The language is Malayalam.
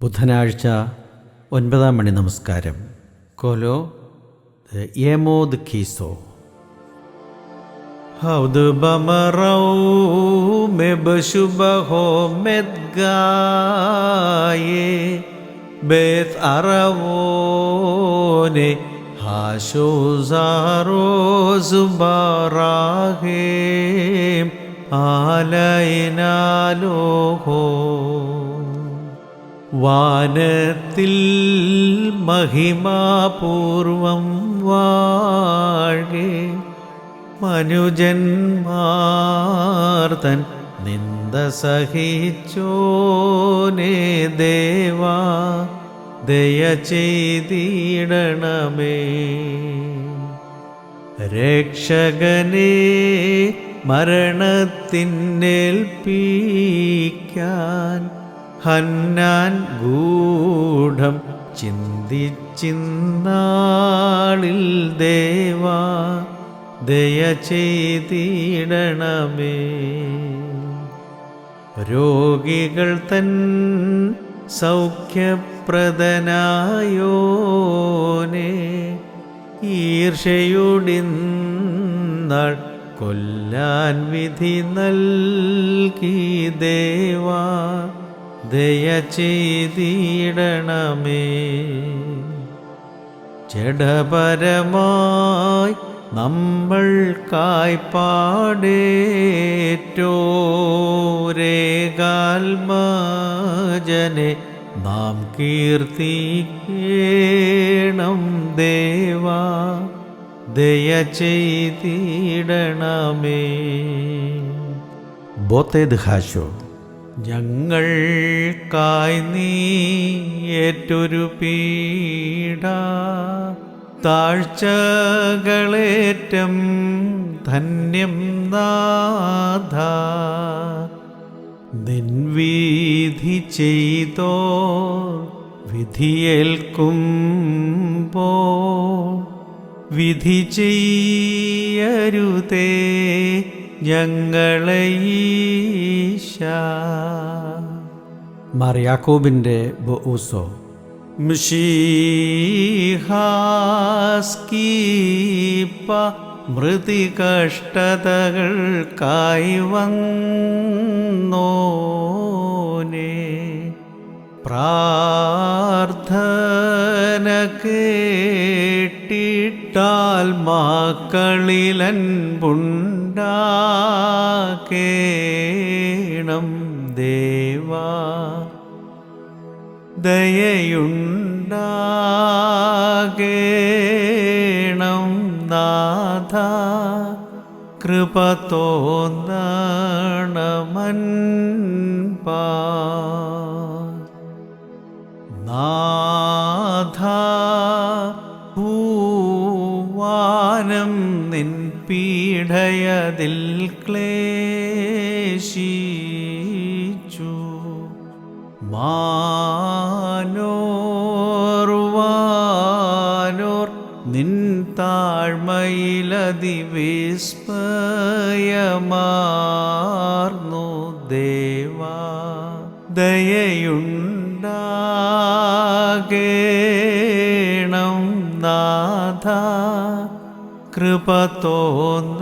ബുധനാഴ്ച ഒൻപതാം മണി നമസ്കാരം. കൊലോ യമോദ് കീസോ ഹൗദ് ബമറൗ മെബശുബഹോ മെദ്ഗായേ ബേത് അറവോനെ ഹാശോസാറോ സുബാറാഹേം ആലയനാലോഹോ വാനത്തിൽ മഹിമാപൂർവം വാഴേ. മനുജന്മാർത്തൻ നിന്ദ സഹിച്ചോനേ ദേവാ. ദയ ചെയ്തിടണമേ. രക്ഷകനെ മരണത്തിനേൽപ്പിക്കാൻ ഹന്നാൻ ഗൂഢം ചിന്തിച്ചിന്നാളിൽ ദേവാ ദയ ചെയ്തിടണമേ. രോഗികൾ തൻ സൗഖ്യപ്രദനായോനെ ഈർഷയുടിന്നാൾ കൊല്ലാൻ വിധി നൽകി ദേവാ. ദയ ചെയ്തിടണമേ ജഡപരമായി നമ്മൾക്കായി പാടേറ്റോരേകാൽമാജനെ നാം കീർത്തിക്കേണം ദേവാ. ദയ ചെയ്തിടണമേ ബോത്തേദ് ഹാശോ ഞങ്ങൾക്കായി നീ ഏറ്റൊരു പീഡ താഴ്ചകളേറ്റം ധന്യം നാഥ. നിൻവീധി ചെയ്തോ വിധിയേൽക്കുമ്പോ വിധി ചെയ്യരുതേ. ഞങ്ങളെ മറിയാക്കോബിന്റെ ബൂസോ ഷീഹാസ്കീപ്പ മൃതി കഷ്ടതകൾക്കായി വന്നോനെ. പ്രാർത്ഥന കേട്ടിട്ടാൽ മക്കളിലൻപുണ്ടാക്കേണം ദേവാ. ദയയുണ്ടാകേണം നാഥ. കൃപ തോന്നണമൻപാ നാഥ പൂവാനം നിൻ പീഠയതിൽ ക്ലേശിച്ചു. മാനോർവാനോർ നിൻ താഴ്മയിലതിവിസ്മയമാർന്നു ദേവാ ദയയുണ്ടാകേണം കൃപ തോന്നണമൻ.